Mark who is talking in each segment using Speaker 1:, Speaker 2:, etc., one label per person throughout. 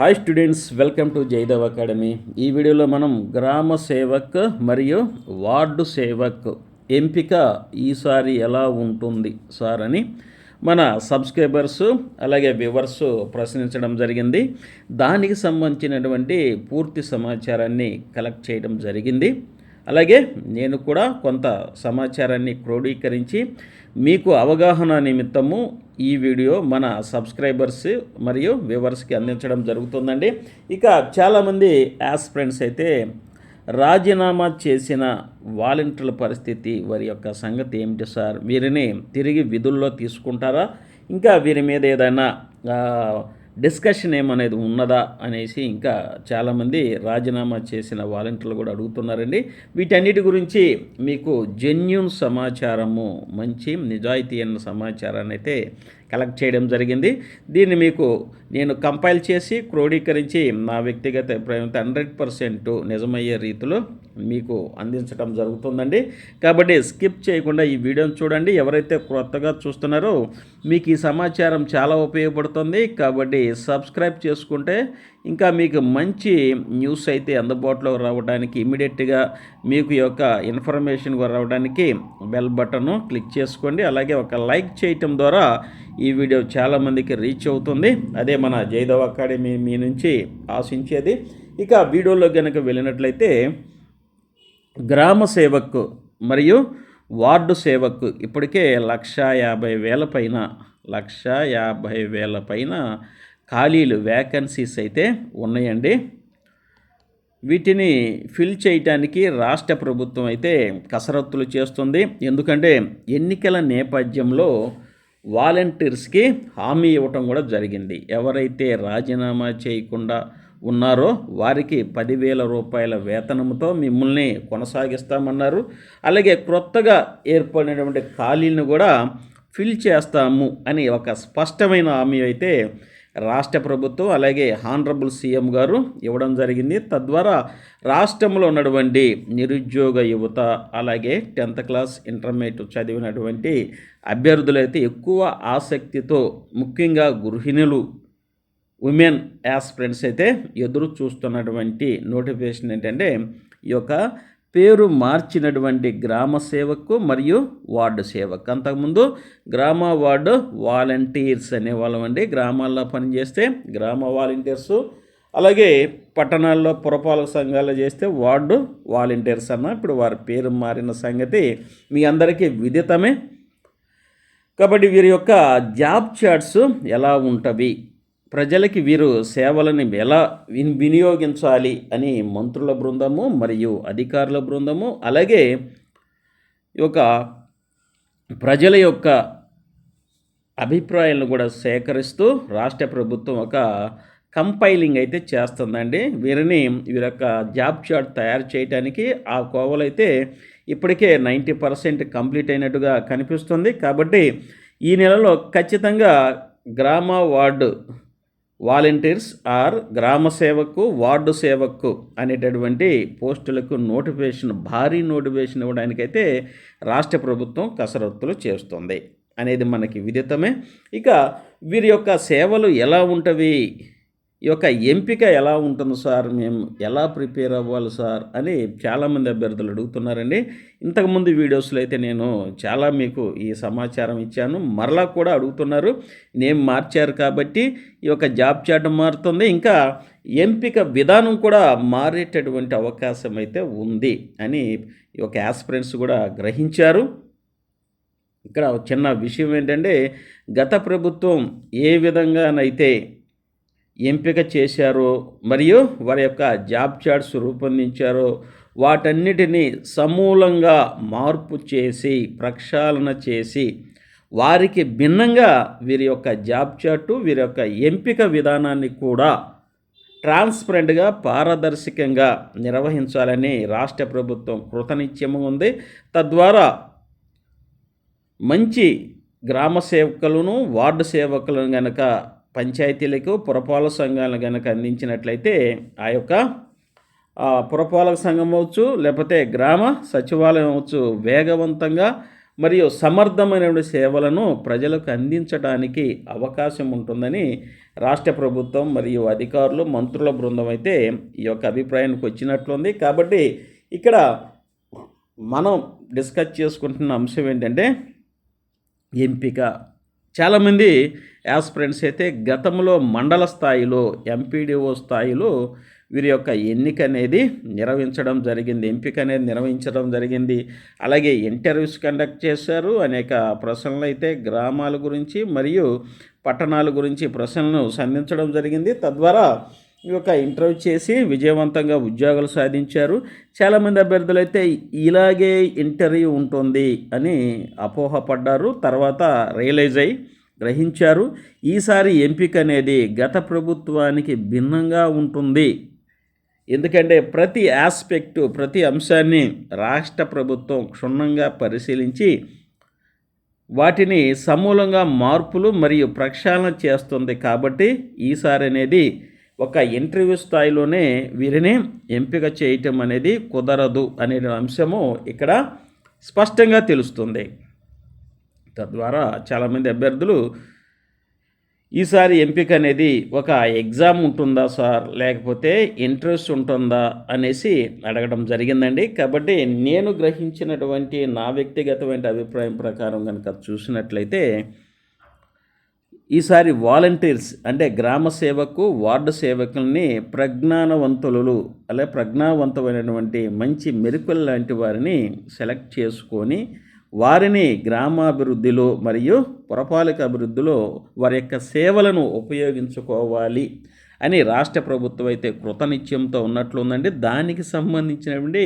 Speaker 1: Hi students welcome to Jaidav academy ఈ వీడియోలో మనం గ్రామ సేవక్ మరియు వార్డు సేవక్ ఎంపిక ఈసారి ఎలా ఉంటుంది సార్ అని మన సబ్స్క్రైబర్స్ అలాగే వ్యూవర్స్ ప్రశ్నించడం జరిగింది. దానికి సంబంధించినటువంటి పూర్తి సమాచారాన్ని కలెక్ట్ చేయడం జరిగింది. అలాగే నేను కూడా కొంత సమాచారాన్ని క్రోడీకరించి మీకు అవగాహన నిమిత్తము ఈ వీడియో మన సబ్స్క్రైబర్స్ మరియు వ్యూవర్స్కి అందించడం జరుగుతుందండి. ఇక చాలామంది యాస్పిరెంట్స్ అయితే రాజీనామా చేసిన వాలంటీర్ల పరిస్థితి వారి యొక్క సంగతి ఏమిటి సార్? వీరిని తిరిగి విధుల్లో తీసుకుంటారా? ఇంకా వీరి మీద ఏదైనా డిస్కషన్ ఏమనేది ఉన్నదా అనేసి ఇంకా చాలామంది రాజీనామా చేసిన వాలంటీర్లు కూడా అడుగుతున్నారండి. వీటన్నిటి గురించి మీకు జెన్యున్ సమాచారము మంచి నిజాయితీ అయిన సమాచారాన్ని అయితే కలెక్ట్ చేయడం జరిగింది. దీన్ని మీకు నేను కంపైల్ చేసి క్రోడీకరించి నా వ్యక్తిగత అభిప్రాయంతో హండ్రెడ్ పర్సెంట్ నిజమయ్యే రీతిలో మీకు అందించడం జరుగుతుందండి. కాబట్టి స్కిప్ చేయకుండా ఈ వీడియోని చూడండి. ఎవరైతే కొత్తగా చూస్తున్నారో మీకు ఈ సమాచారం చాలా ఉపయోగపడుతుంది. కాబట్టి సబ్స్క్రైబ్ చేసుకుంటే ఇంకా మీకు మంచి న్యూస్ అయితే అందుబాటులో రావడానికి ఇమీడియట్గా మీకు యొక్క ఇన్ఫర్మేషన్ రావడానికి బెల్ బటన్ క్లిక్ చేసుకోండి. అలాగే ఒక లైక్ చేయటం ద్వారా ఈ వీడియో చాలామందికి రీచ్ అవుతుంది. అదే మన జైదవ్ అకాడమీ మీ నుంచి ఆశించేది. ఇక వీడియోలో కనుక వెళ్ళినట్లయితే గ్రామ సేవకు మరియు వార్డు సేవకు ఇప్పటికే లక్ష యాభై వేల పైన లక్ష యాభై వేల పైన ఖాళీలు వ్యాకన్సీస్ అయితే ఉన్నాయండి. వీటిని ఫిల్ చేయటానికి రాష్ట్ర ప్రభుత్వం అయితే కసరత్తులు చేస్తుంది. ఎందుకంటే ఎన్నికల నేపథ్యంలో వాలంటీర్స్కి హామీ ఇవ్వటం కూడా జరిగింది. ఎవరైతే రాజీనామా చేయకుండా ఉన్నారో వారికి పదివేల రూపాయల వేతనంతో మిమ్మల్ని కొనసాగిస్తామన్నారు. అలాగే క్రొత్తగా ఏర్పడినటువంటి ఖాళీలను కూడా ఫిల్ చేస్తాము అని ఒక స్పష్టమైన హామీ అయితే రాష్ట్ర ప్రభుత్వం అలాగే హానరబుల్ సీఎం గారు ఇవ్వడం జరిగింది. తద్వారా రాష్ట్రంలో ఉన్నటువంటి నిరుద్యోగ యువత అలాగే టెన్త్ క్లాస్ ఇంటర్మీడియట్ చదివినటువంటి అభ్యర్థులైతే ఎక్కువ ఆసక్తితో ముఖ్యంగా గృహిణులు ఉమెన్ యాస్పిరెంట్స్ అయితే ఎదురు చూస్తున్నటువంటి నోటిఫికేషన్ ఏంటంటే ఈ యొక్క పేరు మార్చినటువంటి గ్రామ సేవకు మరియు వార్డు సేవకు. అంతకుముందు గ్రామ వార్డు వాలంటీర్స్ అనేవాళ్ళం అండి. గ్రామాల్లో పనిచేస్తే గ్రామ వాలంటీర్సు అలాగే పట్టణాల్లో పురపాలక సంఘాలు చేస్తే వార్డు వాలంటీర్స్ అన్న. ఇప్పుడు వారి పేరు మారిన సంగతి మీ అందరికీ విదితమే. కాబట్టి వీరి యొక్క జాబ్ చార్ట్స్ ఎలా ఉంటవి? ప్రజలకి వీరు సేవలను ఎలా విన్- వినియోగించాలి అని మంత్రుల బృందము మరియు అధికారుల బృందము అలాగే ఈ యొక్క ప్రజల యొక్క అభిప్రాయాలను కూడా సేకరిస్తూ రాష్ట్ర ప్రభుత్వం ఒక కంపైలింగ్ అయితే చేస్తుందండి. వీరిని వీరి యొక్క జాబ్ చార్ట్ తయారు చేయడానికి ఆ కోవలైతే ఇప్పటికే నైంటీ పర్సెంట్ కంప్లీట్ అయినట్టుగా కనిపిస్తుంది. కాబట్టి ఈ నెలలో ఖచ్చితంగా గ్రామ వార్డు వాలంటీర్స్ ఆర్ గ్రామ సేవకు వార్డు సేవకు అనేటటువంటి పోస్టులకు నోటిఫికేషన్ భారీ నోటిఫికేషన్ ఇవ్వడానికైతే రాష్ట్ర ప్రభుత్వం కసరత్తులు చేస్తుంది. అనేది మనకి విదితమే. ఇక వీరి యొక్క సేవలు ఎలా ఉంటవి? ఈ యొక్క ఎంపిక ఎలా ఉంటుంది సార్ మేము ఎలా ప్రిపేర్ అవ్వాలి సార్ అని చాలామంది అభ్యర్థులు అడుగుతున్నారండి. ఇంతకుముందు వీడియోస్లో అయితే నేను చాలా మీకు ఈ సమాచారం ఇచ్చాను. మరలా కూడా అడుగుతున్నారు. నేమ్ మార్చారు కాబట్టి ఈ యొక్క జాబ్ చాట్ మారుతుంది. ఇంకా ఎంపిక విధానం కూడా మారేటటువంటి అవకాశం అయితే ఉంది అని ఈ యొక్క యాస్పిరెంట్స్ కూడా గ్రహించారు. ఇక్కడ చిన్న విషయం ఏంటంటే గత ప్రభుత్వం ఏ విధంగానైతే ఎంపిక చేశారో మరియు వారి యొక్క జాబ్ చార్ట్స్ రూపొందించారో వాటన్నిటినీ సమూలంగా మార్పు చేసి ప్రక్షాళన చేసి వారికి భిన్నంగా వీరి యొక్క జాబ్ చార్టు వీరి యొక్క ఎంపిక విధానాన్ని కూడా ట్రాన్స్పరెంట్గా పారదర్శకంగా నిర్వహించాలని రాష్ట్ర ప్రభుత్వం కృతనిత్యము ఉంది. తద్వారా మంచి గ్రామ సేవకులను వార్డు సేవకులను కనుక పంచాయతీలకు పురపాలక సంఘాలను గనక అందించినట్లయితే ఆ యొక్క పురపాలక సంఘం అవచ్చు లేకపోతే గ్రామ సచివాలయం అవచ్చు వేగవంతంగా మరియు సమర్థమైన సేవలను ప్రజలకు అందించడానికి అవకాశం ఉంటుందని రాష్ట్ర ప్రభుత్వం మరియు అధికారులు మంత్రుల బృందం అయితే ఈ యొక్క అభిప్రాయానికి వచ్చినట్లుంది. కాబట్టి ఇక్కడ మనం డిస్కస్ చేసుకుంటున్న అంశం ఏంటంటే ఎంపిక. చాలామంది యాస్పిరెంట్స్ అయితే గతంలో మండల స్థాయిలో ఎంపీడీఓ స్థాయిలో వీరి యొక్క ఎన్నిక అనేది నిర్వహించడం జరిగింది ఎంపిక అనేది నిర్వహించడం జరిగింది. అలాగే ఇంటర్వ్యూస్ కండక్ట్ చేశారు. అనేక ప్రశ్నలు అయితే గ్రామాల గురించి మరియు పట్టణాల గురించి ప్రశ్నలను సంధించడం జరిగింది. తద్వారా ఈ యొక్క ఇంటర్వ్యూ చేసి విజయవంతంగా ఉద్యోగాలు సాధించారు. చాలామంది అభ్యర్థులు అయితే ఇలాగే ఇంటర్వ్యూ ఉంటుంది అని అపోహపడ్డారు. తర్వాత రియలైజ్ అయ్యి గ్రహించారు. ఈసారి ఎంపిక అనేది గత ప్రభుత్వానికి భిన్నంగా ఉంటుంది. ఎందుకంటే ప్రతి ఆస్పెక్టు ప్రతి అంశాన్ని రాష్ట్ర ప్రభుత్వం క్షుణ్ణంగా పరిశీలించి వాటిని సమూలంగా మార్పులు మరియు ప్రక్షాళన చేస్తుంది. కాబట్టి ఈసారి అనేది ఒక ఇంటర్వ్యూ స్థాయిలోనే వీరిని ఎంపిక చేయటం అనేది కుదరదు అనే అంశము ఇక్కడ స్పష్టంగా తెలుస్తుంది. తద్వారా చాలామంది అభ్యర్థులు ఈసారి ఎంపిక అనేది ఒక ఎగ్జామ్ ఉంటుందా సార్? లేకపోతే ఇంట్రెస్ట్ ఉంటుందా? అనేసి అడగడం జరిగిందండి. కాబట్టి నేను గ్రహించినటువంటి నా వ్యక్తిగతమైన అభిప్రాయం ప్రకారం కనుక చూసినట్లయితే ఈసారి వాలంటీర్స్ అంటే గ్రామ సేవకు వార్డు సేవకుల్ని ప్రజ్ఞానవంతులు అలాగే ప్రజ్ఞావంతమైనటువంటి మంచి మెరుకులు లాంటి వారిని సెలెక్ట్ చేసుకొని వారిని గ్రామాభివృద్ధిలో మరియు పురపాలక అభివృద్ధిలో వారి యొక్క సేవలను ఉపయోగించుకోవాలి అని రాష్ట్ర ప్రభుత్వం అయితే కృతనిత్యంతో ఉన్నట్లుందండి. దానికి సంబంధించినటువంటి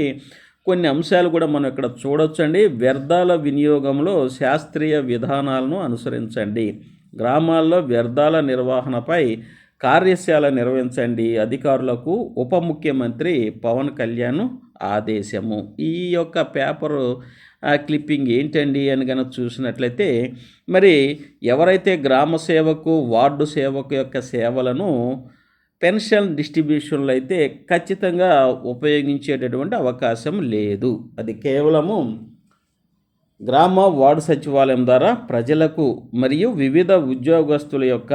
Speaker 1: కొన్ని అంశాలు కూడా మనం ఇక్కడ చూడొచ్చండి. వ్యర్థాల వినియోగంలో శాస్త్రీయ విధానాలను అనుసరించండి. గ్రామాల్లో వ్యర్థాల నిర్వహణపై కార్యశాల నిర్వహించండి. అధికారులకు ఉప ముఖ్యమంత్రి పవన్ కళ్యాణ్ ఆదేశము. ఈ యొక్క పేపరు క్లిప్పింగ్ ఏంటండి అని కనుక చూసినట్లయితే మరి ఎవరైతే గ్రామ సేవకు వార్డు సేవకు యొక్క సేవలను పెన్షన్ డిస్ట్రిబ్యూషన్లో అయితే ఖచ్చితంగా ఉపయోగించేటటువంటి అవకాశం లేదు. అది కేవలము గ్రామ వార్డు సచివాలయం ద్వారా ప్రజలకు మరియు వివిధ ఉద్యోగస్తుల యొక్క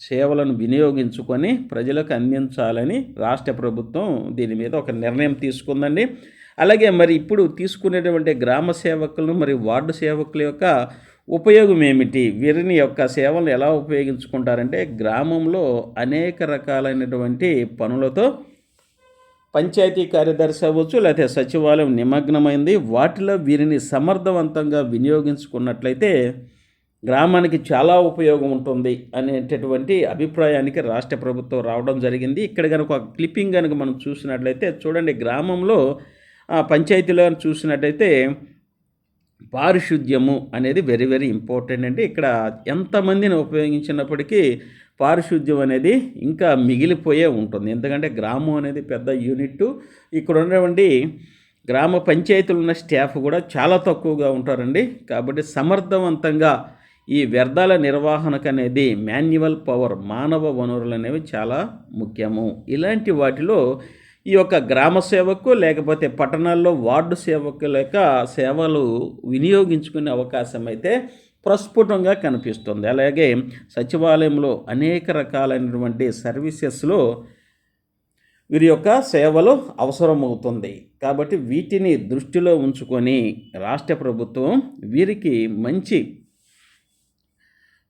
Speaker 1: సేవలను వినియోగించుకొని ప్రజలకు అందించాలని రాష్ట్ర ప్రభుత్వం దీని మీద ఒక నిర్ణయం తీసుకుందండి. అలాగే మరి ఇప్పుడు తీసుకునేటువంటి గ్రామ సేవకులను మరియు వార్డు సేవకుల యొక్క ఉపయోగం ఏమిటి? వీరిని యొక్క సేవలను ఎలా ఉపయోగించుకుంటారంటే గ్రామంలో అనేక రకాలైనటువంటి పనులతో పంచాయతీ కార్యదర్శి అవ్వచ్చు లేకపోతే సచివాలయం నిమగ్నమైంది. వాటిలో వీరిని సమర్థవంతంగా వినియోగించుకున్నట్లయితే గ్రామానికి చాలా ఉపయోగం ఉంటుంది అనేటటువంటి అభిప్రాయానికి రాష్ట్ర ప్రభుత్వం రావడం జరిగింది. ఇక్కడ కనుక ఒక క్లిప్పింగ్ కనుక మనం చూసినట్లయితే చూడండి గ్రామంలో పంచాయతీలో చూసినట్టయితే పారిశుద్ధ్యము అనేది వెరీ వెరీ ఇంపార్టెంట్ అండి. ఇక్కడ ఎంతమందిని ఉపయోగించినప్పటికీ పారిశుద్ధ్యం అనేది ఇంకా మిగిలిపోయే ఉంటుంది. ఎందుకంటే గ్రామం అనేది పెద్ద యూనిట్ ఇక్కడ ఉన్నటువంటి గ్రామ పంచాయతీలు ఉన్న స్టాఫ్ కూడా చాలా తక్కువగా ఉంటారండి. కాబట్టి సమర్థవంతంగా ఈ వ్యర్థాల నిర్వహణకు అనేది మాన్యువల్ పవర్ మానవ వనరులు అనేవి చాలా ముఖ్యము. ఇలాంటి వాటిలో ఈ యొక్క గ్రామ సేవకు లేకపోతే పట్టణాల్లో వార్డు సేవకు లేక సేవలు వినియోగించుకునే అవకాశం అయితే ప్రస్ఫుటంగా కనిపిస్తుంది. అలాగే సచివాలయంలో అనేక రకాలైనటువంటి సర్వీసెస్లో వీరి యొక్క సేవలు అవసరమవుతుంది. కాబట్టి వీటిని దృష్టిలో ఉంచుకొని రాష్ట్ర ప్రభుత్వం వీరికి మంచి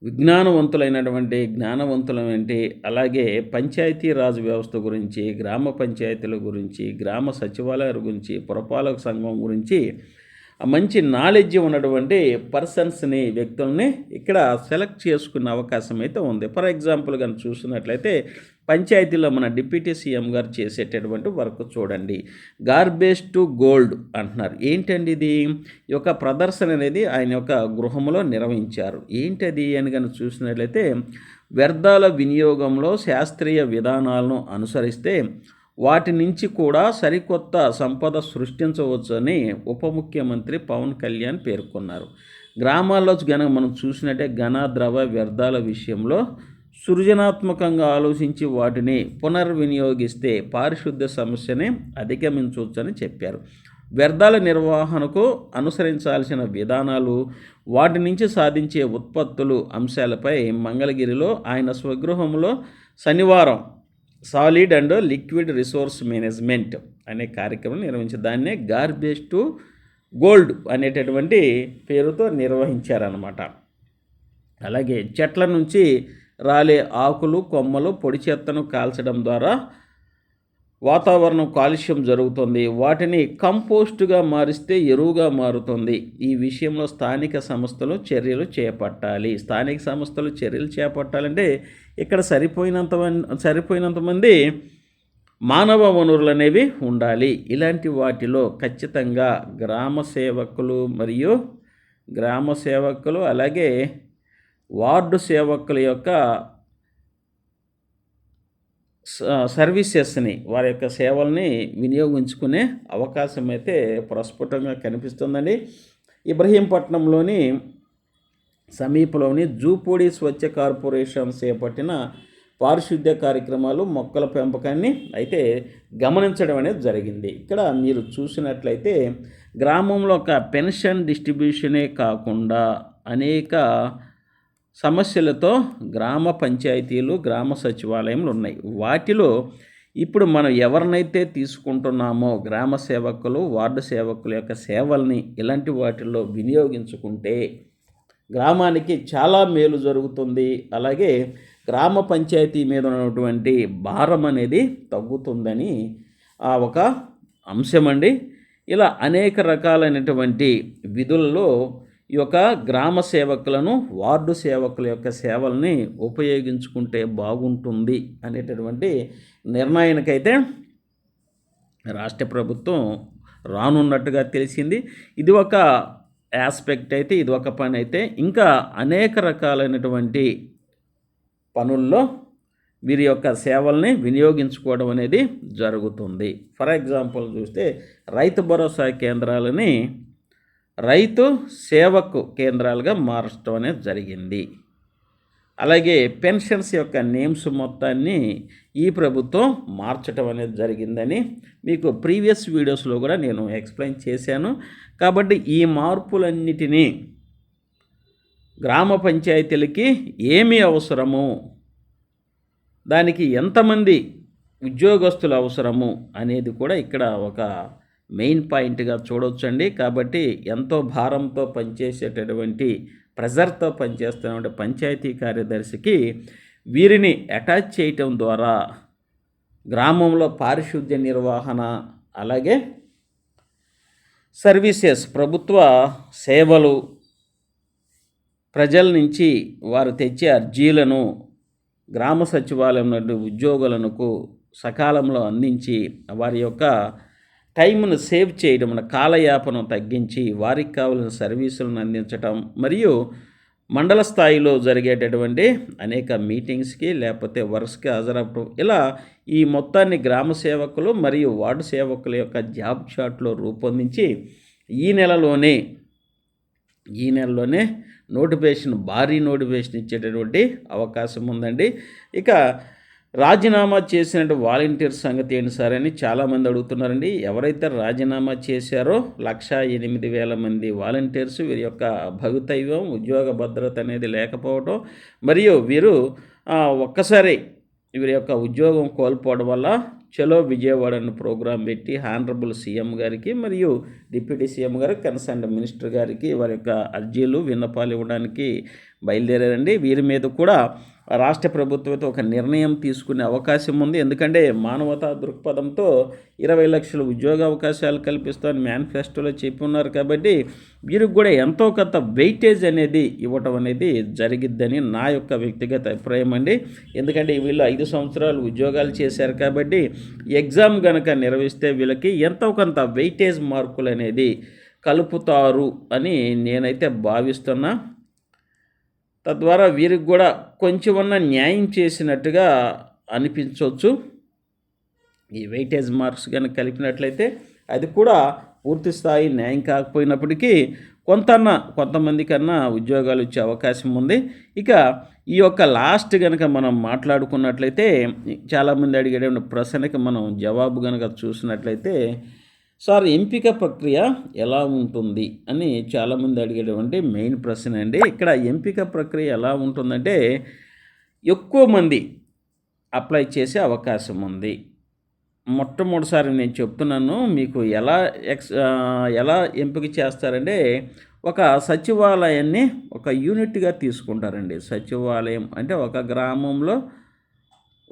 Speaker 1: విజ్ఞానవంతులైనటువంటి జ్ఞానవంతులైనటువంటి అలాగే పంచాయతీ రాజ్ వ్యవస్థ గురించి గ్రామ పంచాయతీల గురించి గ్రామ సచివాలయాల గురించి పురపాలక సంఘం గురించి మంచి నాలెడ్జ్ ఉన్నటువంటి పర్సన్స్ని వ్యక్తుల్ని ఇక్కడ సెలెక్ట్ చేసుకునే అవకాశం అయితే ఉంది. ఫర్ ఎగ్జాంపుల్ కానీ చూసినట్లయితే పంచాయతీలో మన డిప్యూటీ సీఎం గారు చేసేటటువంటి వర్క్ చూడండి. గార్బేజ్ టు గోల్డ్ అంటున్నారు. ఏంటండి ఇది? ఈ యొక్క ప్రదర్శన అనేది ఆయన యొక్క గృహంలో నిర్వహించారు. ఏంటది అని కనుక చూసినట్లయితే వ్యర్థాల వినియోగంలో శాస్త్రీయ విధానాలను అనుసరిస్తే వాటి నుంచి కూడా సరికొత్త సంపద సృష్టించవచ్చని ఉప ముఖ్యమంత్రి పవన్ కళ్యాణ్ పేర్కొన్నారు. గ్రామాల్లో గనక మనం చూసినట్టే ఘన ద్రవ వ్యర్థాల విషయంలో సృజనాత్మకంగా ఆలోచించి వాటిని పునర్వినియోగిస్తే పారిశుద్ధ్య సమస్యని అధిగమించవచ్చని చెప్పారు. వ్యర్థాల నిర్వహణకు అనుసరించాల్సిన విధానాలు వాటి నుంచి సాధించే ఉత్పత్తులు అంశాలపై మంగళగిరిలో ఆయన స్వగృహంలో శనివారం solid and liquid resource management అనే కార్యక్రమం నిర్వహించి దాన్నే గార్బేజ్ టు గోల్డ్ అనేటటువంటి పేరుతో నిర్వహించారనమాట అలాగే చెట్ల నుంచి రాలే ఆకులు కొమ్మలు పొడి చెత్తను కాల్చడం ద్వారా వాతావరణం కాలుష్యం జరుగుతుంది. వాటిని కంపోస్టుగా మారిస్తే ఎరువుగా మారుతుంది. ఈ విషయంలో స్థానిక సంస్థలు చర్యలు చేపట్టాలి. స్థానిక సంస్థలు చర్యలు చేపట్టాలంటే ఇక్కడ సరిపోయినంత సరిపోయినంత మంది మానవ వనరులు అనేవి ఉండాలి. ఇలాంటి వాటిలో ఖచ్చితంగా గ్రామ సేవకులు మరియు గ్రామ సేవకులు అలాగే వార్డు సేవకుల యొక్క సర్వీసెస్ని వారి యొక్క సేవల్ని వినియోగించుకునే అవకాశం అయితే ప్రస్ఫుటంగా కనిపిస్తుందండి. ఇబ్రహీంపట్నంలోని సమీపంలోని జూపూడి స్వచ్ఛ కార్పొరేషన్ చేపట్టిన పారిశుద్ధ్య కార్యక్రమాలు మొక్కల పెంపకాన్ని అయితే గమనించడం అనేది జరిగింది. ఇక్కడ మీరు చూసినట్లయితే గ్రామంలో ఒక పెన్షన్ డిస్ట్రిబ్యూషనే కాకుండా అనేక సమస్యలతో గ్రామ పంచాయతీలు గ్రామ సచివాలయంలు ఉన్నాయి. వాటిలో ఇప్పుడు మనం ఎవరినైతే తీసుకుంటున్నామో గ్రామ సేవకులు వార్డు సేవకుల యొక్క సేవల్ని ఇలాంటి వాటిల్లో వినియోగించుకుంటే గ్రామానికి చాలా మేలు జరుగుతుంది. అలాగే గ్రామ పంచాయతీ మీద ఉన్నటువంటి భారం అనేది తగ్గుతుందని ఒక అంశం అండి ఇలా అనేక రకాలైనటువంటి విధుల్లో ఈ యొక్క గ్రామ సేవకులను వార్డు సేవకుల యొక్క సేవల్ని ఉపయోగించుకుంటే బాగుంటుంది అనేటటువంటి నిర్ణయానికైతే రాష్ట్ర ప్రభుత్వం రానున్నట్టుగా తెలిసింది. ఇది ఒక ఆస్పెక్ట్ అయితే ఇది ఒక పని అయితే ఇంకా అనేక రకాలైనటువంటి పనుల్లో వీరి యొక్క సేవల్ని వినియోగించుకోవడం అనేది జరుగుతుంది. ఫర్ ఎగ్జాంపుల్ చూస్తే రైతు భరోసా కేంద్రాలని రైతు సేవకు కేంద్రాలుగా మార్చడం అనేది జరిగింది. అలాగే పెన్షన్స్ యొక్క నేమ్స్ మొత్తాన్ని ఈ ప్రభుత్వం మార్చడం అనేది జరిగిందని మీకు ప్రీవియస్ వీడియోస్లో కూడా నేను ఎక్స్ప్లెయిన్ చేశాను. కాబట్టి ఈ మార్పులన్నిటినీ గ్రామ పంచాయతీలకి ఏమి అవసరము? దానికి ఎంతమంది ఉద్యోగస్తులు అవసరము? అనేది కూడా ఇక్కడ ఒక మెయిన్ పాయింట్గా చూడవచ్చండి కాబట్టి ఎంతో భారంతో పనిచేసేటటువంటి ప్రెజర్తో పనిచేస్తున్నటువంటి పంచాయతీ కార్యదర్శికి వీరిని అటాచ్ చేయటం ద్వారా గ్రామంలో పారిశుద్ధ్య నిర్వహణ అలాగే సర్వీసెస్ ప్రభుత్వ సేవలు ప్రజల నుంచి వారు తెచ్చే అర్జీలను గ్రామ సచివాలయం నుండి ఉద్యోగులకు సకాలంలో అందించి వారి యొక్క టైంను సేవ్ చేయడం కాలయాపనం కాలయాపను తగ్గించి వారికి కావలసిన సర్వీసులను అందించటం మరియు మండల స్థాయిలో జరిగేటటువంటి అనేక మీటింగ్స్కి లేకపోతే వర్క్స్కి హాజరవటం ఇలా ఈ మొత్తాన్ని గ్రామ సేవకులు మరియు వార్డు సేవకుల యొక్క జాబ్ షాట్లో రూపొందించి ఈ నెలలోనే ఈ నెలలోనే నోటిఫికేషన్ భారీ నోటిఫికేషన్ ఇచ్చేటటువంటి అవకాశం ఉందండి. ఇక రాజీనామా చేసినట్టు వాలంటీర్ సంగతి ఏంటి సార్ అని చాలామంది అడుగుతున్నారండి. ఎవరైతే రాజీనామా చేశారో లక్ష ఎనిమిది వేల మంది వాలంటీర్స్ వీరి యొక్క భవితవ్యం ఉద్యోగ భద్రత అనేది లేకపోవడం మరియు వీరు ఒక్కసారి వీరి యొక్క ఉద్యోగం కోల్పోవడం వల్ల చలో విజయవాడ అనే ప్రోగ్రాం పెట్టి హానరబుల్ సీఎం గారికి మరియు డిప్యూటీ సీఎం గారు కన్సర్న్ మినిస్టర్ గారికి వారి యొక్క అర్జీలు విన్నపాలు ఇవ్వడానికి బయలుదేరారండి. వీరి మీద కూడా రాష్ట్ర ప్రభుత్వంతో ఒక నిర్ణయం తీసుకునే అవకాశం ఉంది. ఎందుకంటే మానవతా దృక్పథంతో ఇరవై లక్షల ఉద్యోగ అవకాశాలు కల్పిస్తామని మేనిఫెస్టోలో చెప్పి ఉన్నారు కాబట్టి వీరికి కూడా ఎంతో కొంత వెయిటేజ్ అనేది ఇవ్వటం అనేది జరిగిద్దని నా యొక్క వ్యక్తిగత అభిప్రాయం అండి. ఎందుకంటే వీళ్ళు ఐదు సంవత్సరాలు ఉద్యోగాలు చేశారు కాబట్టి ఎగ్జామ్ కనుక నిర్వహిస్తే వీళ్ళకి ఎంతో కొంత వెయిటేజ్ మార్కులు అనేది కలుపుతారు అని నేనైతే భావిస్తున్నా. తద్వారా వీరికి కూడా కొంచెమన్నా న్యాయం చేసినట్టుగా అనిపించవచ్చు. ఈ వెయిటేజ్ మార్క్స్ కనుక కలిపినట్లయితే అది కూడా పూర్తి స్థాయి న్యాయం కాకపోయినప్పటికీ కొంతన్నా కొంతమంది కన్నా ఉద్యోగాలు ఇచ్చే అవకాశం ఉంది. ఇక ఈ యొక్క లాస్ట్ కనుక మనం మాట్లాడుకున్నట్లయితే చాలామంది అడిగేటువంటి ప్రశ్నకి మనం జవాబు కనుక చూసినట్లయితే సార్ ఎంపిక ప్రక్రియ ఎలా ఉంటుంది అని చాలామంది అడిగేటువంటి మెయిన్ ప్రశ్న అండి. ఇక్కడ ఎంపిక ప్రక్రియ ఎలా ఉంటుందంటే ఎక్కువ మంది అప్లై చేసే అవకాశం ఉంది. మొట్టమొదటిసారి నేను చెప్తున్నాను మీకు ఎలా ఎక్స్ ఎలా ఎంపిక చేస్తారంటే ఒక సచివాలయాన్ని ఒక యూనిట్గా తీసుకుంటారండి. సచివాలయం అంటే ఒక గ్రామంలో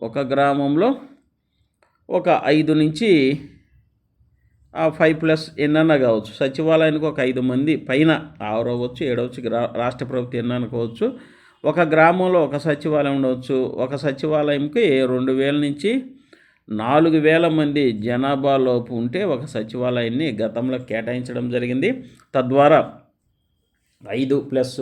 Speaker 1: ఒక గ్రామంలో ఒక ఐదు నుంచి ఫైవ్ ప్లస్ ఎన్నన్నా కావచ్చు. సచివాలయానికి ఒక ఐదు మంది పైన ఆరవచ్చు ఏడవచ్చు రాష్ట్ర ప్రభుత్వం ఎన్నన్న కావచ్చు. ఒక గ్రామంలో ఒక సచివాలయం ఉండవచ్చు ఒక సచివాలయంకి రెండు వేల నుంచి నాలుగు వేల మంది జనాభాలోపు ఉంటే ఒక సచివాలయాన్ని గతంలో కేటాయించడం జరిగింది. తద్వారా ఐదు ప్లస్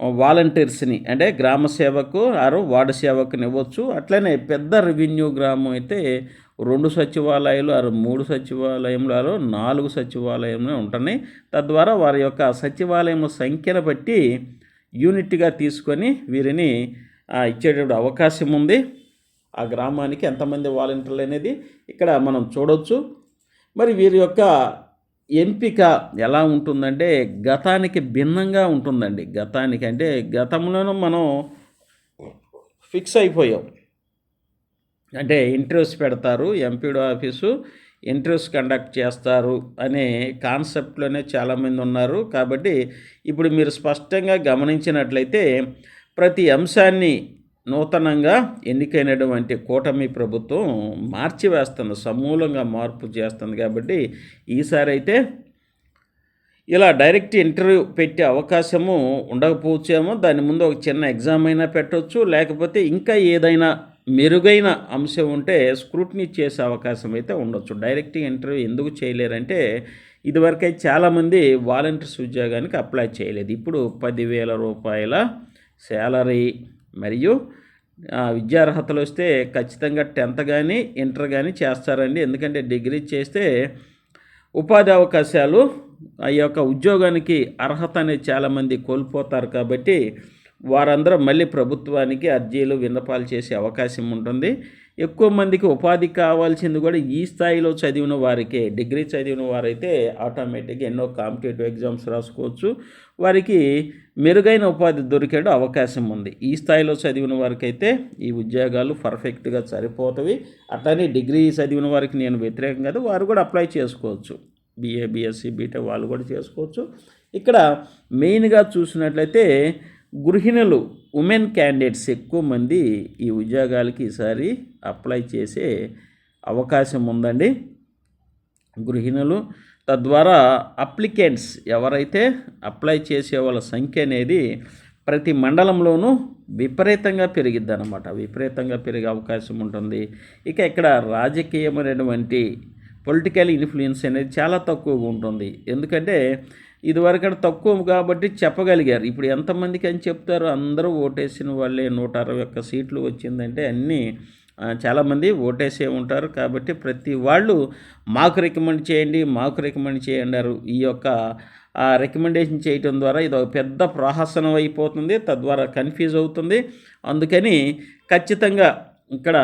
Speaker 1: వాలంటీర్స్ని అంటే గ్రామ సేవకు ఆరు వార్డు సేవకుని ఇవ్వచ్చు. అట్లనే పెద్ద రెవెన్యూ గ్రామం అయితే రెండు సచివాలయాలు ఆరు మూడు సచివాలయంలో నాలుగు సచివాలయంలో ఉంటున్నాయి. తద్వారా వారి యొక్క సచివాలయం సంఖ్యను బట్టి యూనిట్గా తీసుకొని వీరిని ఇచ్చేటప్పుడు అవకాశం ఉంది. ఆ గ్రామానికి ఎంతమంది వాలంటీర్లు అనేది ఇక్కడ మనం చూడవచ్చు మరి వీరి యొక్క ఎంపిక ఎలా ఉంటుందంటే గతానికి భిన్నంగా ఉంటుందండి. గతానికి అంటే గతంలోనూ మనం ఫిక్స్ అయిపోయాం. అంటే ఇంటర్వ్యూస్ పెడతారు ఎంపీడో ఆఫీసు ఇంటర్వ్యూస్ కండక్ట్ చేస్తారు అనే కాన్సెప్ట్లోనే చాలామంది ఉన్నారు. కాబట్టి ఇప్పుడు మీరు స్పష్టంగా గమనించినట్లయితే ప్రతి అంశాన్ని నూతనంగా ఎన్నికైనటువంటి కూటమి ప్రభుత్వం మార్చివేస్తుంది సమూలంగా మార్పు చేస్తుంది. కాబట్టి ఈసారి అయితే ఇలా డైరెక్ట్ ఇంటర్వ్యూ పెట్టే అవకాశము ఉండకపోవచ్చేమో దాని ముందు ఒక చిన్న ఎగ్జామ్ అయినా పెట్టవచ్చు లేకపోతే ఇంకా ఏదైనా మెరుగైన అంశం ఉంటే స్క్రూట్నీ చేసే అవకాశం అయితే ఉండొచ్చు. డైరెక్ట్ ఇంటర్వ్యూ ఎందుకు చేయలేరంటే ఇదివరకై చాలామంది వాలంటీర్స్ ఉద్యోగానికి అప్లై చేయలేదు. ఇప్పుడు పదివేల రూపాయల శాలరీ మరియు విద్యార్హతలు వస్తే ఖచ్చితంగా టెన్త్ కానీ ఇంటర్ కానీ చేస్తారండి. ఎందుకంటే డిగ్రీ చేస్తే ఉపాధి అవకాశాలు ఆ యొక్క ఉద్యోగానికి అర్హత అనేది చాలామంది కోల్పోతారు కాబట్టి వారందరూ మళ్ళీ ప్రభుత్వానికి అర్జీలు విన్నపాలు చేసే అవకాశం ఉంటుంది. ఎక్కువ మందికి ఉపాధి కావాల్సింది కూడా ఈ స్థాయిలో చదివిన వారికే. డిగ్రీ చదివిన వారైతే ఆటోమేటిక్గా ఎన్నో కాంపిటేటివ్ ఎగ్జామ్స్ రాసుకోవచ్చు. వారికి మెరుగైన ఉపాధి దొరికేడు అవకాశం ఉంది. ఈ స్థాయిలో చదివిన వారికైతే ఈ ఉద్యోగాలు పర్ఫెక్ట్గా సరిపోతవి. అట్లానే డిగ్రీ చదివిన వారికి నేను వ్యతిరేకం కాదు వారు కూడా అప్లై చేసుకోవచ్చు. బీఏ బీఎస్సీ బీటెక్ వాళ్ళు కూడా చేసుకోవచ్చు. ఇక్కడ మెయిన్గా చూసినట్లయితే గృహిణులు ఉమెన్ క్యాండిడేట్స్ ఎక్కువ మంది ఈ ఉద్యోగాలకి ఈసారి అప్లై చేసే అవకాశం ఉందండి. గృహిణులు తద్వారా అప్లికెంట్స్ ఎవరైతే అప్లై చేసే వాళ్ళ సంఖ్య అనేది ప్రతి మండలంలోనూ విపరీతంగా పెరిగిద్ది అనమాట విపరీతంగా పెరిగే అవకాశం ఉంటుంది. ఇక ఇక్కడ రాజకీయమైనటువంటి పొలిటికల్ ఇన్ఫ్లుయెన్స్ అనేది చాలా తక్కువగా ఉంటుంది. ఎందుకంటే ఇదివరకు తక్కువ కాబట్టి చెప్పగలిగారు. ఇప్పుడు ఎంతమందికి అని చెప్తారు? అందరూ ఓటేసిన వాళ్ళే. నూట అరవై ఒక్క సీట్లు వచ్చిందంటే అన్నీ చాలామంది ఓటేసే ఉంటారు. కాబట్టి ప్రతి వాళ్ళు మాకు రికమెండ్ చేయండి మాకు రికమెండ్ చేయండి ఈ యొక్క రికమెండేషన్ చేయటం ద్వారా ఇది ఒక పెద్ద ప్రహసనం అయిపోతుంది. తద్వారా కన్ఫ్యూజ్ అవుతుంది. అందుకని ఖచ్చితంగా ఇక్కడ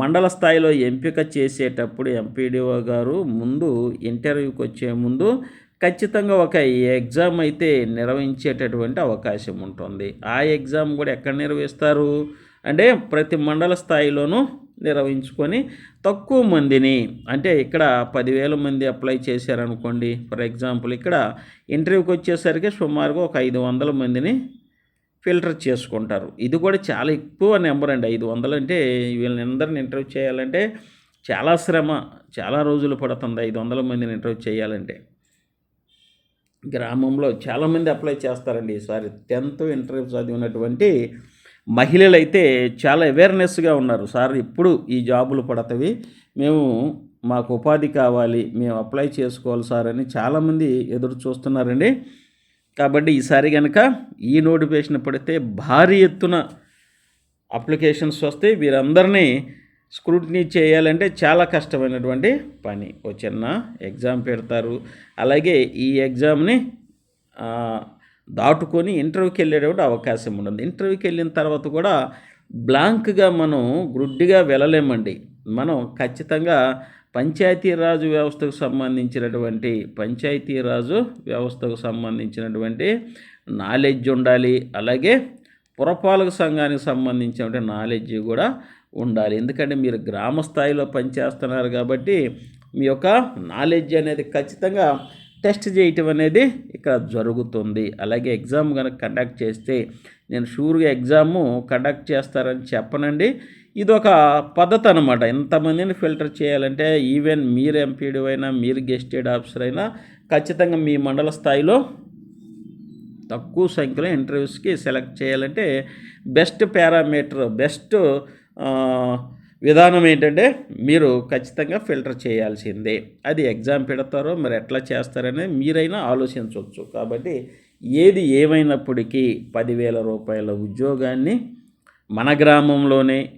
Speaker 1: మండల స్థాయిలో ఎంపిక చేసేటప్పుడు ఎంపీడీఓ గారు ముందు ఇంటర్వ్యూకి వచ్చే ముందు ఖచ్చితంగా ఒక ఎగ్జామ్ అయితే నిర్వహించేటటువంటి అవకాశం ఉంటుంది. ఆ ఎగ్జామ్ కూడా ఎక్కడ నిర్వహిస్తారు? అంటే ప్రతి మండల స్థాయిలోనూ నిర్వహించుకొని తక్కువ మందిని అంటే ఇక్కడ పదివేల మంది అప్లై చేశారనుకోండి ఫర్ ఎగ్జాంపుల్ ఇక్కడ ఇంటర్వ్యూకి వచ్చేసరికి సుమారుగా ఒక ఐదు వందల మందిని ఫిల్టర్ చేసుకుంటారు. ఇది కూడా చాలా ఎక్కువ నెంబర్ అండి. ఐదు వందలు అంటే వీళ్ళని అందరిని ఇంటర్వ్యూ చేయాలంటే చాలా శ్రమ చాలా రోజులు పడుతుంది ఐదు వందల మందిని ఇంటర్వ్యూ చేయాలంటే. గ్రామంలో చాలామంది అప్లై చేస్తారండి. ఈసారి టెన్త్ ఇంటర్వ్యూ చదివినటువంటి మహిళలు అయితే చాలా అవేర్నెస్గా ఉన్నారు. సార్ ఇప్పుడు ఈ జాబులు పడతవి. మేము మాకు ఉపాధి కావాలి. మేము అప్లై చేసుకోవాలి సార్ అని చాలామంది ఎదురు చూస్తున్నారండి. కాబట్టి ఈసారి కనుక ఈ నోటిఫికేషన్ పడితే భారీ ఎత్తున అప్లికేషన్స్ వస్తే వీరందరినీ స్క్రూటినీ చేయాలంటే చాలా కష్టమైనటువంటి పని. ఒక చిన్న ఎగ్జామ్ పెడతారు. అలాగే ఈ ఎగ్జామ్ని దాటుకొని ఇంటర్వ్యూకి వెళ్ళేటువంటి అవకాశం ఉంటుంది. ఇంటర్వ్యూకి వెళ్ళిన తర్వాత కూడా బ్లాంక్గా మనం గ్రుడ్డిగా వెళ్ళలేమండి. మనం ఖచ్చితంగా పంచాయతీరాజు వ్యవస్థకు సంబంధించినటువంటి పంచాయతీరాజు వ్యవస్థకు సంబంధించినటువంటి నాలెడ్జ్ ఉండాలి. అలాగే పురపాలక సంఘానికి సంబంధించినటువంటి నాలెడ్జ్ కూడా ఉండాలి. ఎందుకంటే మీరు గ్రామ స్థాయిలో పనిచేస్తున్నారు కాబట్టి మీ యొక్క నాలెడ్జ్ అనేది ఖచ్చితంగా టెస్ట్ చేయటం అనేది ఇక్కడ జరుగుతుంది. అలాగే ఎగ్జామ్ కనుక కండక్ట్ చేస్తే నేను షూర్గా ఎగ్జాము కండక్ట్ చేస్తారని చెప్పనండి. ఇది ఒక పద్ధతి అనమాట ఎంతమందిని ఫిల్టర్ చేయాలంటే ఈవెన్ మీరు ఎంపీడీ అయినా మీరు గెస్టెడ్ ఆఫీసర్ అయినా ఖచ్చితంగా మీ మండల స్థాయిలో తక్కువ సంఖ్యలో ఇంటర్వ్యూస్కి సెలెక్ట్ చేయాలంటే బెస్ట్ పారామీటర్ బెస్ట్ విధానం ఏంటంటే మీరు ఖచ్చితంగా ఫిల్టర్ చేయాల్సిందే. అది ఎగ్జామ్ పెడతారో మరి ఎట్లా చేస్తారనేది మీరైనా ఆలోచించవచ్చు. కాబట్టి ఏది ఏమైనప్పటికీ పదివేల రూపాయల ఉద్యోగాన్ని మన గ్రామంలోనే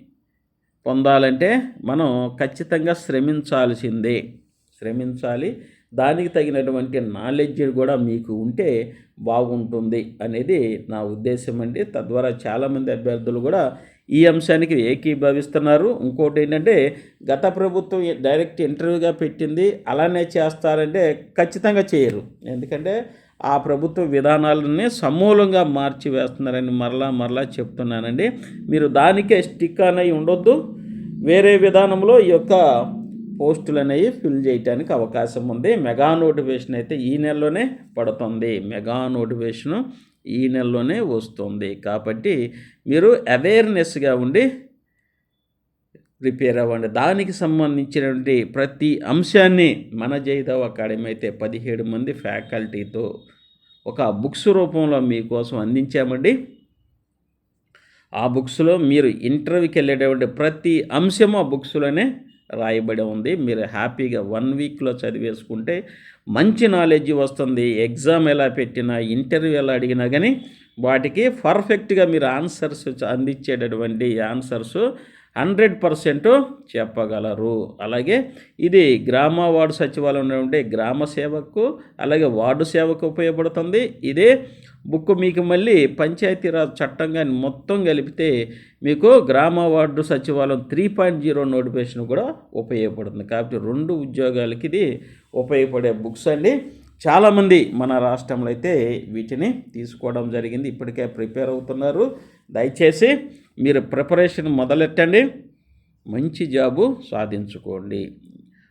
Speaker 1: పొందాలంటే మనం ఖచ్చితంగా శ్రమించాల్సిందే. శ్రమించాలి. దానికి తగినటువంటి నాలెడ్జ్ కూడా మీకు ఉంటే బాగుంటుంది అనేది నా ఉద్దేశం అండి. తద్వారా చాలామంది అభ్యర్థులు కూడా ఈ అంశానికి ఏకీభవిస్తున్నారు. ఇంకోటి ఏంటంటే గత ప్రభుత్వం డైరెక్ట్ ఇంటర్వ్యూగా పెట్టింది. అలానే చేస్తారంటే ఖచ్చితంగా చేయరు. ఎందుకంటే ఆ ప్రభుత్వ విధానాలని సమూలంగా మార్చి వేస్తున్నారని మరలా మరలా చెప్తున్నానండి. మీరు దానికే స్టిక్ అనేవి ఉండొద్దు. వేరే విధానంలో ఈ యొక్క పోస్టులు అనేవి ఫిల్ చేయడానికి అవకాశం ఉంది. మెగా నోటిఫికేషన్ అయితే ఈ నెలలోనే పడుతుంది. మెగా నోటిఫికేషను ఈ నెలలోనే వస్తుంది. కాబట్టి మీరు అవేర్నెస్గా ఉండి ప్రిపేర్ అవ్వండి. దానికి సంబంధించినటువంటి ప్రతి అంశాన్ని మన జైదవ్ అకాడమీ అయితే పదిహేడు మంది ఫ్యాకల్టీతో ఒక బుక్స్ రూపంలో మీకోసం అందించామండి. ఆ బుక్స్లో మీరు ఇంటర్వ్యూకి వెళ్ళేటటువంటి ప్రతి అంశము ఆ బుక్స్లోనే రాయబడి ఉంది. మీరు హ్యాపీగా వన్ వీక్లో చదివేసుకుంటే మంచి నాలెడ్జ్ వస్తుంది. ఎగ్జామ్ ఎలా పెట్టినా ఇంటర్వ్యూ ఎలా అడిగినా కానీ వాటికి పర్ఫెక్ట్గా మీరు ఆన్సర్స్ అందించేటటువంటి ఆన్సర్స్ హండ్రెడ్ పర్సెంట్ చెప్పగలరు. అలాగే ఇది గ్రామ వార్డు సచివాలయం ఉండే గ్రామ సేవకు అలాగే వార్డు సేవకు ఉపయోగపడుతుంది. ఇదే బుక్ మీకు మళ్ళీ పంచాయతీరాజ్ చట్టంగా మొత్తం కలిపితే మీకు గ్రామ వార్డు సచివాలయం త్రీ పాయింట్ జీరో నోటిఫికేషన్ కూడా ఉపయోగపడుతుంది. కాబట్టి రెండు ఉద్యోగాలకి ఇది ఉపయోగపడే బుక్స్ అండి. చాలామంది మన రాష్ట్రంలో అయితే వీటిని తీసుకోవడం జరిగింది. ఇప్పటికే ప్రిపేర్ అవుతున్నారు. దయచేసి మీరు ప్రిపరేషన్ మొదలెట్టండి. మంచి జాబు సాధించుకోండి.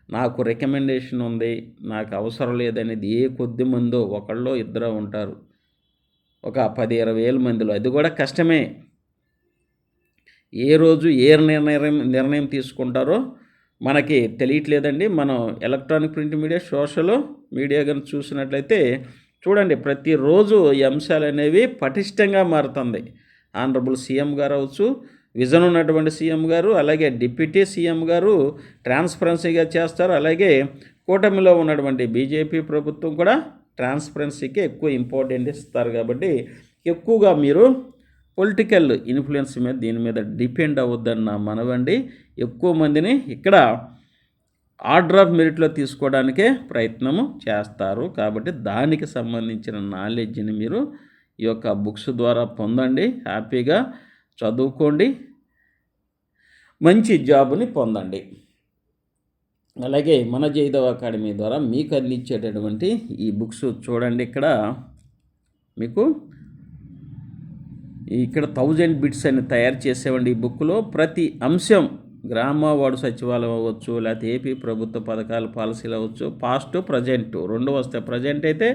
Speaker 1: నాకు రికమెండేషన్ ఉంది. నాకు అవసరం లేదనేది ఏ కొద్ది మందో ఒకళ్ళో ఇద్దరు ఉంటారు. ఒక పది ఇరవై వేల మందిలో. అది కూడా కష్టమే. ఏ రోజు ఏ నిర్ణయం నిర్ణయం తీసుకుంటారో మనకి తెలియట్లేదండి. మనం electronic print media social media కనుక చూసినట్లయితే చూడండి ప్రతిరోజు ఈ అంశాలు అనేవి పటిష్టంగా మారుతుంది. ఆనరబుల్ సీఎం గారు అవచ్చు విజన్ ఉన్నటువంటి సీఎం గారు అలాగే డిప్యూటీ సీఎం గారు ట్రాన్స్పరెన్సీగా చేస్తారు. అలాగే కూటమిలో ఉన్నటువంటి బీజేపీ ప్రభుత్వం కూడా ట్రాన్స్పరెన్సీకి ఎక్కువ ఇంపార్టెంట్ ఇస్తారు కాబట్టి ఎక్కువగా మీరు పొలిటికల్ ఇన్ఫ్లుయెన్స్ మీద దీని మీద డిపెండ్ అవ్వద్దని నా మనవండి. ఎక్కువ మందిని ఇక్కడ ఆర్డర్ ఆఫ్ మెరిట్లో తీసుకోవడానికే ప్రయత్నము చేస్తారు. కాబట్టి దానికి సంబంధించిన నాలెడ్జ్ని మీరు ఈ యొక్క బుక్స్ ద్వారా పొందండి. హ్యాపీగా చదువుకోండి. మంచి జాబ్ని పొందండి. అలాగే మన జైదవ్ అకాడమీ ద్వారా మీకు అందించేటటువంటి ఈ బుక్స్ చూడండి ఇక్కడ. మీకు ఇక్కడ థౌజండ్ బిట్స్ అని తయారు చేసేవండి ఈ బుక్లో. ప్రతి అంశం గ్రామ వార్డు సచివాలయం అవ్వచ్చు లేకపోతే ఏపీ ప్రభుత్వ పథకాల పాలసీలు అవ్వచ్చు పాస్ట్ ప్రజెంట్ రెండు వస్తాయి. ప్రజెంట్ అయితే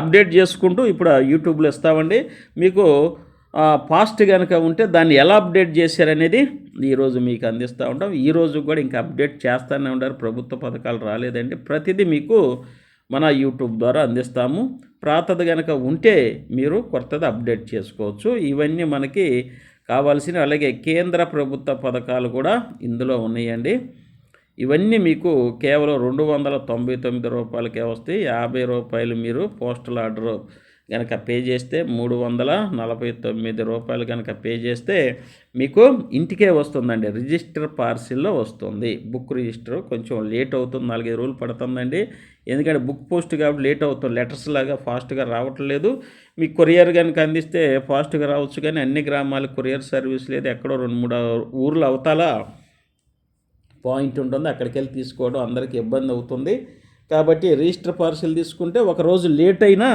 Speaker 1: అప్డేట్ చేసుకుంటూ ఇప్పుడు యూట్యూబ్లో ఇస్తామండి. మీకు పాస్ట్ కనుక ఉంటే దాన్ని ఎలా అప్డేట్ చేశారనేది ఈరోజు మీకు అందిస్తూ ఉంటాం. ఈరోజు కూడా ఇంకా అప్డేట్ చేస్తూనే ఉంటారు ప్రభుత్వ పథకాలు రాలేదండి. ప్రతిదీ మీకు మన యూట్యూబ్ ద్వారా అందిస్తాము. ప్రాతది కనుక ఉంటే మీరు కొత్తది అప్డేట్ చేసుకోవచ్చు. ఇవన్నీ మనకి కావాల్సిన అలాగే కేంద్ర ప్రభుత్వ పథకాలు కూడా ఇందులో ఉన్నాయండి. ఇవన్నీ మీకు కేవలం రెండు వందల తొంభై తొమ్మిది రూపాయలకే వస్తాయి. యాభై రూపాయలు మీరు పోస్టల్ ఆర్డర్ కనుక పే చేస్తే మూడు వందల నలభై తొమ్మిది రూపాయలు కనుక పే చేస్తే మీకు ఇంటికే వస్తుందండి. రిజిస్టర్ పార్సిల్లో వస్తుంది. బుక్ రిజిస్టర్ కొంచెం లేట్ అవుతుంది. నాలుగైదు రోజులు పడుతుందండి. ఎందుకంటే బుక్ పోస్ట్ కాబట్టి లేట్ అవుతుంది. లెటర్స్ లాగా ఫాస్ట్గా రావట్లేదు. మీకు కొరియర్ కనుక అందిస్తే ఫాస్ట్గా రావచ్చు కానీ అన్ని గ్రామాలకు కొరియర్ సర్వీస్ లేదు. ఎక్కడో రెండు మూడు ఊర్లు అవతాలా పాయింట్ ఉంటుంది. అక్కడికి వెళ్ళి తీసుకోవడం అందరికీ ఇబ్బంది అవుతుంది. కాబట్టి రిజిస్టర్ పార్సిల్ తీసుకుంటే ఒక రోజు లేట్ అయినా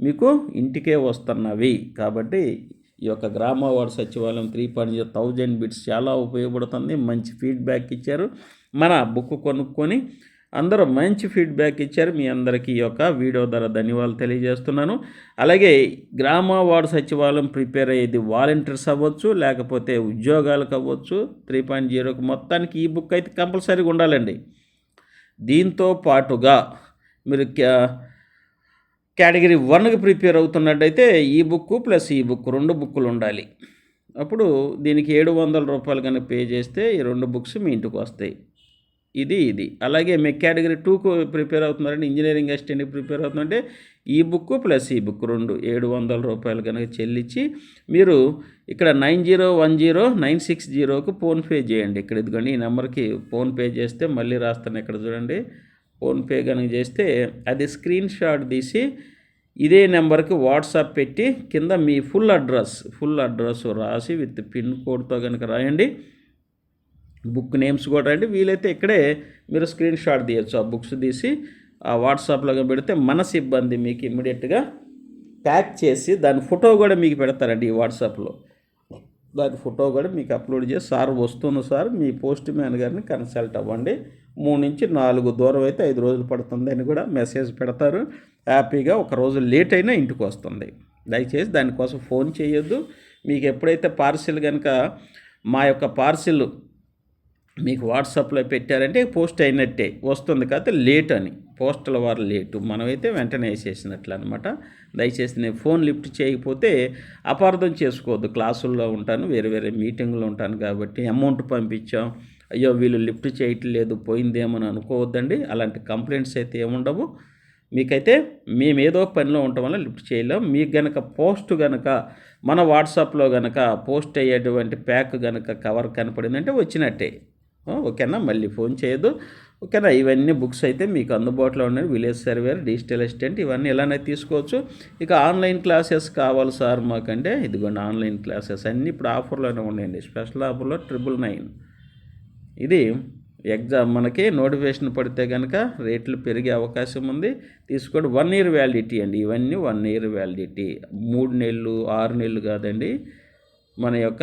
Speaker 1: మీకు ఇంటికే వస్తున్నవి. కాబట్టి ఈ యొక్క గ్రామ వార్డు సచివాలయం three point zero thousand bits చాలా ఉపయోగపడుతుంది. మంచి ఫీడ్బ్యాక్ ఇచ్చారు. మన బుక్ కొనుక్కొని అందరూ మంచి ఫీడ్బ్యాక్ ఇచ్చారు. మీ అందరికీ ఈ యొక్క వీడియో ద్వారా ధన్యవాదాలు తెలియజేస్తున్నాను. అలాగే గ్రామ వార్డు సచివాలయం ప్రిపేర్ అయ్యేది వాలంటీర్స్ అవ్వచ్చు లేకపోతే ఉద్యోగాలకు అవ్వచ్చు. త్రీ పాయింట్ జీరోకి మొత్తానికి ఈ బుక్ అయితే కంపల్సరీగా ఉండాలండి. దీంతో పాటుగా మీరు కేటగిరీ వన్కి ప్రిపేర్ అవుతున్నట్టయితే ఈ బుక్ ప్లస్ ఈ బుక్ రెండు బుక్కులు ఉండాలి. అప్పుడు దీనికి ఏడు వందల రూపాయలు కనుక పే చేస్తే ఈ రెండు బుక్స్ మీ ఇంటికి వస్తాయి. ఇది ఇది. అలాగే మీ కేటగిరీ టూకు ప్రిపేర్ అవుతున్నారంటే ఇంజనీరింగ్ అసిస్టెంట్కి ప్రిపేర్ అవుతుందంటే ఈ బుక్ ప్లస్ ఈ బుక్ రెండు ఏడు వందల రూపాయలు కనుక చెల్లించి మీరు ఇక్కడ nine zero one zero nine six జీరోకు PhonePe చేయండి. ఇక్కడ ఇదిగోండి ఈ నెంబర్కి ఫోన్పే చేస్తే మళ్ళీ రాస్తాను ఇక్కడ చూడండి. ఫోన్పే కనుక చేస్తే అది స్క్రీన్ షాట్ తీసి ఇదే నెంబర్కి వాట్సాప్ పెట్టి కింద మీ ఫుల్ అడ్రస్ ఫుల్ అడ్రస్ రాసి విత్ పిన్ కోడ్తో కనుక రాయండి. బుక్ నేమ్స్ కూడా రండి వీలైతే ఇక్కడే మీరు స్క్రీన్ షాట్ తీయచ్చు. ఆ బుక్స్ తీసి ఆ వాట్సాప్లో పెడితే మన సిబ్బంది మీకు ఇమ్మీడియట్గా ప్యాక్ చేసి దాని ఫోటో కూడా మీకు పెడతారండి ఈ వాట్సాప్లో. దాని ఫోటో కూడా మీకు అప్లోడ్ చేసి సార్ వస్తుంది సార్ మీ పోస్ట్ మ్యాన్ గారిని కన్సల్ట్ అవ్వండి. మూడు నుంచి నాలుగు దూరం అయితే ఐదు రోజులు పడుతుంది అని కూడా మెసేజ్ పెడతారు. హ్యాపీగా ఒక రోజు లేట్ అయినా ఇంటికి వస్తుంది. దయచేసి దానికోసం ఫోన్ చేయొద్దు. మీకు ఎప్పుడైతే పార్సిల్ కనుక మా యొక్క పార్సిల్ మీకు వాట్సాప్లో పెట్టారంటే పోస్ట్ అయినట్టే. వస్తుంది కాకపోతే లేట్ అని. పోస్టల్ వారు లేటు. మనమైతే వెంటనే వేసేసినట్లు అనమాట దయచేసి నేను ఫోన్ లిఫ్ట్ చేయకపోతే అపార్థం చేసుకోవద్దు. క్లాసుల్లో ఉంటాను వేరే వేరే మీటింగ్లో ఉంటాను కాబట్టి అమౌంట్ పంపించాం. అయ్యో వీళ్ళు లిఫ్ట్ చేయట్లేదు పోయిందేమని అనుకోవద్దండి. అలాంటి కంప్లైంట్స్ అయితే ఏముండవు. మీకైతే మేము ఏదో పనిలో ఉండటం వల్ల లిఫ్ట్ చేయలేం. మీకు గనక పోస్ట్ గనక మన వాట్సాప్లో గనక పోస్ట్ అయ్యేటువంటి ప్యాక్ గనక కవర్ కనపడిందంటే వచ్చినట్టే. ఓకేనా? మళ్ళీ ఫోన్ చేయదు ఓకేనా? ఇవన్నీ బుక్స్ అయితే మీకు అందుబాటులో ఉన్నాయి. విలేజ్ సర్వేర్ డిజిటల్ అసిస్టెంట్ ఇవన్నీ ఎలానే తీసుకోవచ్చు. ఇక ఆన్లైన్ క్లాసెస్ కావాలి సార్ మాకంటే ఇదిగోండి ఆన్లైన్ క్లాసెస్ అన్నీ ఇప్పుడు ఆఫర్లోనే ఉన్నాయండి. స్పెషల్ ఆఫర్లో ట్రిపుల్ నైన్. ఇది ఎగ్జామ్ మనకి నోటిఫికేషన్ పడితే కనుక రేట్లు పెరిగే అవకాశం ఉంది. తీసుకోండి. వన్ ఇయర్ వ్యాలిడిటీ అండి. ఇవన్నీ వన్ ఇయర్ వ్యాలిడిటీ. మూడు నెలలు ఆరు నెలలు కాదండి. మన యొక్క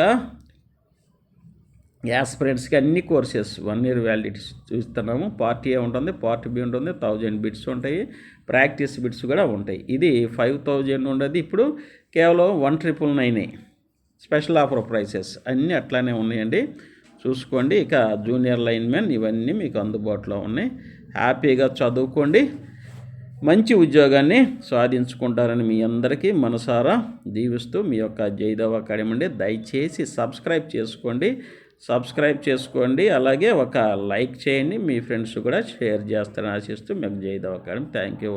Speaker 1: యాస్పిరెంట్స్కి అన్ని కోర్సెస్ వన్ ఇయర్ వ్యాలిడిటీ చూస్తున్నాము. పార్ట్ ఏ ఉంటుంది పార్టీ బి ఉంటుంది థౌజండ్ బిట్స్ ఉంటాయి ప్రాక్టీస్ బిట్స్ కూడా ఉంటాయి. ఇది ఫైవ్ థౌజండ్ ఉండదు. ఇప్పుడు కేవలం one triple nine special offer prices అన్నీ అట్లానే ఉన్నాయండి. చూసుకోండి. ఇక జూనియర్ లైన్మెన్ ఇవన్నీ మీకు అందుబాటులో ఉన్నాయి. హ్యాపీగా చదువుకోండి. మంచి ఉద్యోగాన్ని సాధించుకుంటారని మీ అందరికీ మనసారా దీవిస్తూ మీ యొక్క జైదవ అకాడమీ దయచేసి సబ్స్క్రైబ్ చేసుకోండి. సబ్స్క్రైబ్ చేసుకోండి. అలాగే ఒక లైక్ చేయండి. మీ ఫ్రెండ్స్ కూడా షేర్ చేస్తారని ఆశిస్తూ మీకు జైదవ అకాడమీ థ్యాంక్ యూ.